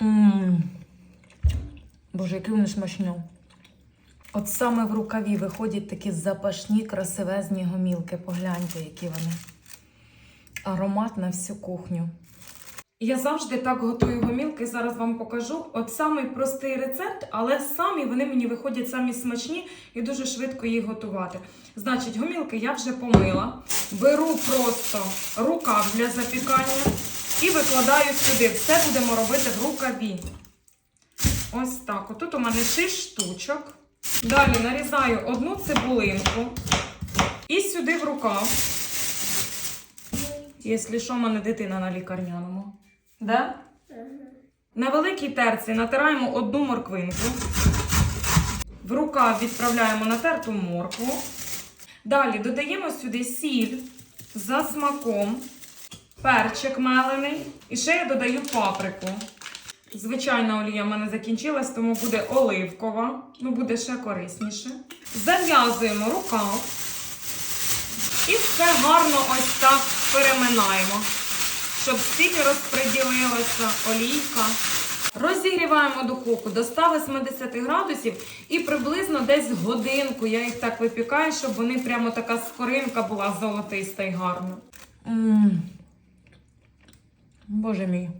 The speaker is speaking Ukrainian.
Мм. Боже, які вони смачні. От саме в рукаві виходять такі запашні, красивезні гомілки. Погляньте, які вони. Аромат на всю кухню. Я завжди так готую гомілки. Зараз вам покажу. От самий простий рецепт, але самі вони мені виходять самі смачні і дуже швидко їх готувати. Значить, гомілки я вже помила. Беру просто рукав для запікання викладаю сюди. Все будемо робити в рукаві. Ось так. Отут у мене 6 штучок. Далі нарізаю одну цибулинку і сюди в рукав. Якщо що, в мене дитина на лікарняному. Да? На великій терці натираємо одну морквинку. В рукав відправляємо натерту моркву. Далі додаємо сюди сіль за смаком, перчик мелений. І ще я додаю паприку. Звичайна олія в мене закінчилась, тому буде оливкова. Ну, буде ще корисніше. Зав'язуємо рукав. І все гарно ось так переминаємо, щоб стільки розподілилася олійка. Розігріваємо духовку до 180 градусів і приблизно десь годинку я їх так випікаю, щоб вони прямо така скоринка була золотиста і гарна. Мм. Боже мій.